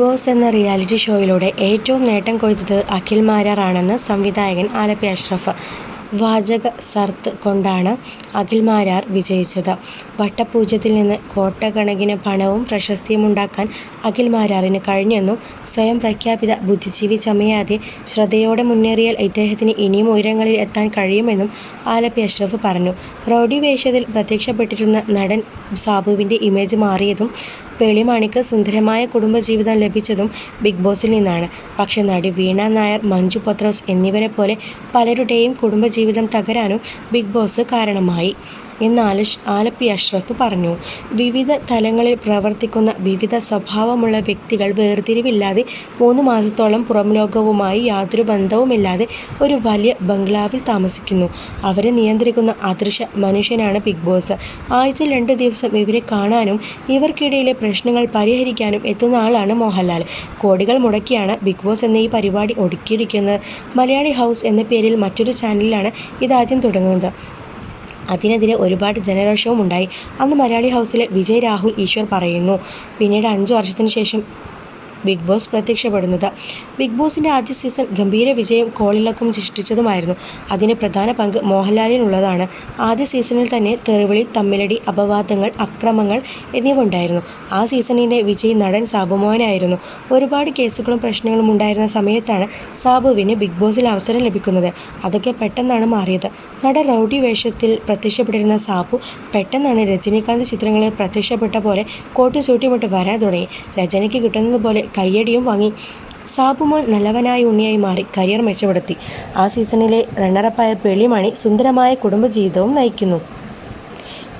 Boss എന്ന reality ഷോയിലൂടെ ഏറ്റവും നേട്ടം കൊയ്തത് അഖിൽ മാരാറാണെന്ന് സംവിധായകൻ ആലപ്പി അഷ്റഫ്. വാചക സർത്ത് കൊണ്ടാണ് അഖിൽ മാരാർ വിജയിച്ചത്. വട്ടപൂജ്യത്തിൽ നിന്ന് കോട്ടകണകിന് പണവും പ്രശസ്തിയും ഉണ്ടാക്കാൻ അഖിൽ മാരാറിന് കഴിഞ്ഞെന്നും സ്വയം പ്രഖ്യാപിത ബുദ്ധിജീവി ചമയാതെ ശ്രദ്ധയോടെ മുന്നേറിയാൽ ഇദ്ദേഹത്തിന് ഇനിയും ഉയരങ്ങളിൽ എത്താൻ കഴിയുമെന്നും ആലപ്പി അഷ്റഫ് പറഞ്ഞു. റോഡി വേഷത്തിൽ പ്രത്യക്ഷപ്പെട്ടിരുന്ന നടൻ സാബുവിന്റെ ഇമേജ് മാറിയതും പേളിമാണിക്ക് സുന്ദരമായ കുടുംബജീവിതം ലഭിച്ചതും ബിഗ് ബോസിൽ നിന്നാണ്. പക്ഷെ നടി വീണ നായർ, മഞ്ജു പത്രോസ് എന്നിവരെ പോലെ പലരുടെയും കുടുംബജീവിതം തകരാനും ബിഗ് ബോസ് കാരണമായി എന്ന് ആലപ്പി അഷ്റഫ് പറഞ്ഞു. വിവിധ തലങ്ങളിൽ പ്രവർത്തിക്കുന്ന വിവിധ സ്വഭാവമുള്ള വ്യക്തികൾ വേർതിരിവില്ലാതെ മൂന്ന് മാസത്തോളം പുറം ലോകവുമായി യാതൊരു ബന്ധവുമില്ലാതെ ഒരു വലിയ ബംഗ്ലാവിൽ താമസിക്കുന്നു. അവരെ നിയന്ത്രിക്കുന്ന അദൃശ്യ മനുഷ്യനാണ് ബിഗ് ബോസ്. ആഴ്ചയിൽ രണ്ടു ദിവസം ഇവരെ കാണാനും ഇവർക്കിടയിലെ പ്രശ്നങ്ങൾ പരിഹരിക്കാനും എത്തുന്ന ആളാണ് മോഹൻലാൽ. കോടികൾ മുടക്കിയാണ് ബിഗ് ബോസ് എന്ന ഈ പരിപാടി ഒരുക്കിയിരിക്കുന്നത്. മലയാളി ഹൗസ് എന്ന പേരിൽ മറ്റൊരു ചാനലിലാണ് ഇതാദ്യം തുടങ്ങുന്നത്. അതിനെതിരെ ഒരുപാട് ജനരോഷവും ഉണ്ടായി. അന്ന് മലയാളി ഹൗസിലെ വിജയ് രാഹുൽ ഈശ്വർ പറയുന്നു. പിന്നീട് അഞ്ചു വർഷത്തിന് ശേഷം ബിഗ് ബോസ് പ്രത്യക്ഷപ്പെടുന്നത്. ബിഗ് ബോസിന്റെ ആദ്യ സീസൺ ഗംഭീര വിജയം കോളിളക്കം സൃഷ്ടിച്ചതുമായിരുന്നു. അതിന് പ്രധാന പങ്ക് മോഹൻലാലിനുള്ളതാണ്. ആദ്യ സീസണിൽ തന്നെ തെറിവിളി, തമ്മിലടി, അപവാദങ്ങൾ, അക്രമങ്ങൾ എന്നിവ ഉണ്ടായിരുന്നു. ആ സീസണിന്റെ വിജയി നടൻ സാബുമോനായിരുന്നു. ഒരുപാട് കേസുകളും പ്രശ്നങ്ങളും ഉണ്ടായിരുന്ന സമയത്താണ് സാബുവിന് ബിഗ് ബോസിൽ അവസരം ലഭിക്കുന്നത്. അതൊക്കെ പെട്ടെന്നാണ് മാറിയത്. നടൻ റൗഡി വേഷത്തിൽ പ്രത്യക്ഷപ്പെട്ടിരുന്ന സാബു പെട്ടെന്നാണ് രജനീകാന്ത് ചിത്രങ്ങളിൽ പ്രത്യക്ഷപ്പെട്ട പോലെ കോട്ട് ചൂട്ടിമുട്ട് വരാൻ തുടങ്ങി. രജനിക്ക് കിട്ടുന്നതുപോലെ കയ്യടിയും വാങ്ങി. സാബുമോൻ നല്ലവനായ ഉണ്ണിയായി മാറി കരിയർ മെച്ചപ്പെടുത്തി. ആ സീസണിലെ റണ്ണറപ്പായ പെളിമണി സുന്ദരമായ കുടുംബജീവിതവും നയിക്കുന്നു.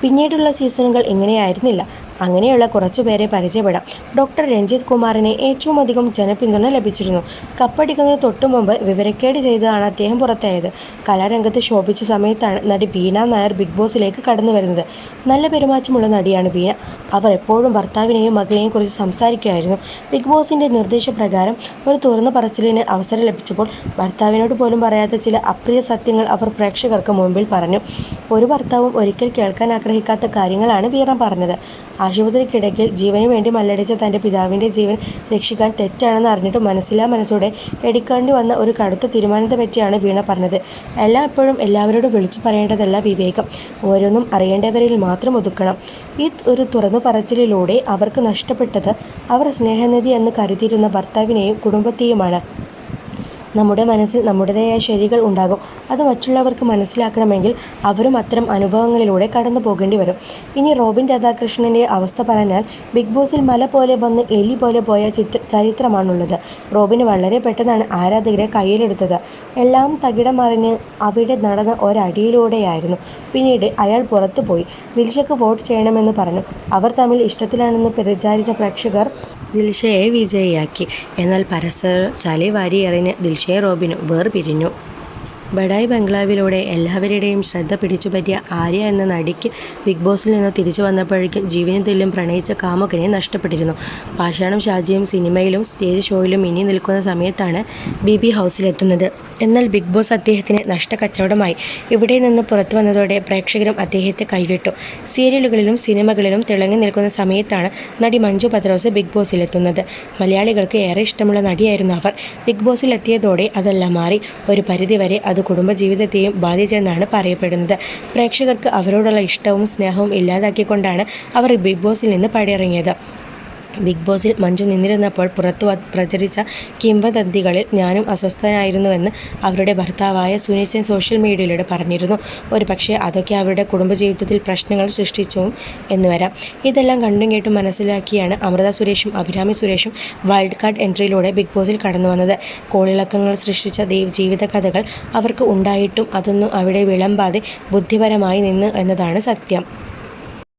പിന്നീടുള്ള സീസണുകൾ ഇങ്ങനെയായിരുന്നില്ല. അങ്ങനെയുള്ള കുറച്ചുപേരെ പരിചയപ്പെടാം. ഡോക്ടർ രഞ്ജിത് കുമാറിന് ഏറ്റവുമധികം ജനപിന്തുണ ലഭിച്ചിരുന്നു. കപ്പടിക്കുന്നത് തൊട്ടു മുമ്പ് വിവരക്കേട് ചെയ്തതാണ് അദ്ദേഹം പുറത്തായത്. കലാരംഗത്ത് ശോഭിച്ച സമയത്താണ് നടി വീണ നായർ ബിഗ് ബോസിലേക്ക് കടന്നു വരുന്നത് നല്ല പെരുമാറ്റമുള്ള നടിയാണ് വീണ. അവർ എപ്പോഴും ഭർത്താവിനെയും മകനെയും കുറിച്ച് സംസാരിക്കുമായിരുന്നു. ബിഗ് ബോസിന്റെ നിർദ്ദേശപ്രകാരം ഒരു തുറന്നുപറച്ചിലിന് അവസരം ലഭിച്ചപ്പോൾ ഭർത്താവിനോട് പോലും പറയാത്ത ചില അപ്രിയ സത്യങ്ങൾ അവർ പ്രേക്ഷകർക്ക് മുമ്പിൽ പറഞ്ഞു. ഒരു ഭർത്താവും ഒരിക്കൽ കേൾക്കാൻ ആഗ്രഹിക്കാത്ത കാര്യങ്ങളാണ് വീറ പറഞ്ഞത്. ആശുപത്രിക്കിടയ്ക്ക് ജീവന് വേണ്ടി മല്ലടിച്ച തന്റെ പിതാവിന്റെ ജീവൻ രക്ഷിക്കാൻ തെറ്റാണെന്ന് അറിഞ്ഞിട്ട് മനസ്സിലാ മനസ്സോടെ എടുക്കേണ്ടി വന്ന ഒരു കടുത്ത തീരുമാനത്തെ പറ്റിയാണ് വീണ പറഞ്ഞത്. എല്ലാം എപ്പോഴും എല്ലാവരോടും വിളിച്ചു പറയേണ്ടതല്ല വിവേകം. ഓരോന്നും അറിയേണ്ടവരിൽ മാത്രം ഒതുക്കണം. ഈ ഒരു തുറന്നു തുറന്നുപറച്ചിലിലൂടെ അവർക്ക് നഷ്ടപ്പെട്ടത് അവർ സ്നേഹനിധി എന്ന് കരുതിയിരുന്ന ഭർത്താവിനെയും കുടുംബത്തെയുമാണ്. നമ്മുടെ മനസ്സിൽ നമ്മുടേതായ ശരികൾ ഉണ്ടാകും. അത് മറ്റുള്ളവർക്ക് മനസ്സിലാക്കണമെങ്കിൽ അവരും അത്തരം അനുഭവങ്ങളിലൂടെ കടന്നു പോകേണ്ടി വരും. ഇനി റോബിൻ രാധാകൃഷ്ണന്റെ അവസ്ഥ പറഞ്ഞാൽ ബിഗ് ബോസിൽ മല പോലെ വന്ന് എലി പോലെ പോയ ചരിത്രമാണുള്ളത്. റോബിന് വളരെ പെട്ടെന്നാണ് ആരാധകരെ കയ്യിലെടുത്തത്. എല്ലാം തകിടം മറിഞ്ഞ് അവിടെ നടന്ന ഒരടിയിലൂടെയായിരുന്നു. പിന്നീട് അയാൾ പുറത്തു പോയി ദിൽഷയ്ക്ക് വോട്ട് ചെയ്യണമെന്ന് പറഞ്ഞു. അവർ തമ്മിൽ ഇഷ്ടത്തിലാണെന്ന് പ്രചാരിച്ച പ്രേക്ഷകർ ദിൽഷയെ വിജയിയാക്കി. എന്നാൽ പരസ്പരം ചളി വാരിയെറിഞ്ഞ് ദിൽഷയും റോബിനും വേർപിരിഞ്ഞു. ബഡായി ബംഗ്ലാവിലൂടെ എല്ലാവരുടെയും ശ്രദ്ധ പിടിച്ചുപറ്റിയ ആര്യ എന്ന നടിക്ക് ബിഗ് ബോസിൽ നിന്ന് തിരിച്ചു വന്നപ്പോഴേക്കും ജീവന് തുല്യം പ്രണയിച്ച കാമുകനെ നഷ്ടപ്പെട്ടിരുന്നു. പാഷാണം ഷാജിയും സിനിമയിലും സ്റ്റേജ് ഷോയിലും ഇനി നിൽക്കുന്ന സമയത്താണ് ബി ബി ഹൗസിലെത്തുന്നത്. എന്നാൽ ബിഗ് ബോസ് അദ്ദേഹത്തിന് നഷ്ടക്കച്ചവടമായി. ഇവിടെ നിന്ന് പുറത്തു വന്നതോടെ പ്രേക്ഷകരും അദ്ദേഹത്തെ കൈവിട്ടു. സീരിയലുകളിലും സിനിമകളിലും തിളങ്ങി നിൽക്കുന്ന സമയത്താണ് നടി മഞ്ജു പത്രോസ് ബിഗ് ബോസിലെത്തുന്നത്. മലയാളികൾക്ക് ഏറെ ഇഷ്ടമുള്ള നടിയായിരുന്നു അവർ. ബിഗ് ബോസിലെത്തിയതോടെ അതെല്ലാം മാറി. ഒരു പരിധിവരെ അത് കുടുംബജീവിതത്തെയും ബാധിച്ചെന്നാണ് പറയപ്പെടുന്നത്. പ്രേക്ഷകർക്ക് അവരോടുള്ള ഇഷ്ടവും സ്നേഹവും ഇല്ലാതാക്കിക്കൊണ്ടാണ് അവർ ബിഗ് ബോസിൽ നിന്ന് പടിയിറങ്ങിയത്. ബിഗ് ബോസിൽ മഞ്ജു നിന്നിരുന്നപ്പോൾ പുറത്തു പ്രചരിച്ച കിംവദന്തികളിൽ ഞാനും അസ്വസ്ഥനായിരുന്നുവെന്ന് അവരുടെ ഭർത്താവായ സുനിച്ചൻ സോഷ്യൽ മീഡിയയിലൂടെ പറഞ്ഞിരുന്നു. ഒരു പക്ഷേ അതൊക്കെ അവരുടെ കുടുംബജീവിതത്തിൽ പ്രശ്നങ്ങൾ സൃഷ്ടിച്ചു എന്ന് വരാം. ഇതെല്ലാം കണ്ടും കേട്ടും മനസ്സിലാക്കിയാണ് അമൃത സുരേഷും അഭിരാമി സുരേഷും വൈൽഡ് കാർഡ് എൻട്രിയിലൂടെ ബിഗ് ബോസിൽ കടന്നു വന്നത് കോളിളക്കങ്ങൾ സൃഷ്ടിച്ച ജീവിത കഥകൾ അവർക്ക് ഉണ്ടായിട്ടും അതൊന്നും അവിടെ വിളമ്പാതെ ബുദ്ധിപരമായി നിന്ന് എന്നതാണ് സത്യം.